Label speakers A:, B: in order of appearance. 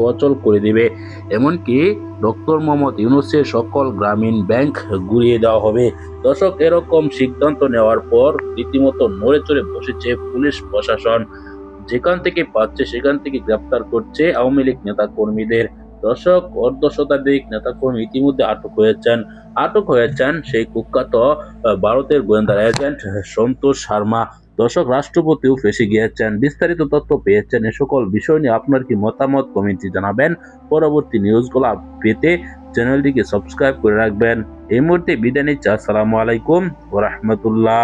A: অচল করে দিবে। এমনকি ডক্টর মোহাম্মদ ইউনুসের সকল গ্রামীণ ব্যাংক ঘুরিয়ে দেওয়া হবে। দর্শক, এরকম সিদ্ধান্ত নেওয়ার পর রীতিমতো নড়ে চড়ে বসেছে পুলিশ প্রশাসন। যেখান থেকে পাচ্ছে, সেখান থেকে গ্রেপ্তার করছে আওয়ামী লীগ নেতা কর্মীদের দর্শক, অর্ধ শতাধিক নেতা কর্মী ইতিমধ্যে আটক হয়েছেন। আটক হয়েছেন সেই কুখ্যাত ভারতের গোয়েন্দা এজেন্ট সন্তোষ শর্মা। দর্শক, রাষ্ট্রপতিও ফেসে গিয়েছেন। বিস্তারিত তথ্য পেয়েছেন এ সকল বিষয় নিয়ে। আপনার কি মতামত কমেন্টে জানাবেন। পরবর্তী নিউজগুলো পেতে চ্যানেলটিকে সাবস্ক্রাইব করে রাখবেন। এই মুহূর্তে বিদায় নিচ্ছি। আসসালামু আলাইকুম ওরহমতুল্লাহ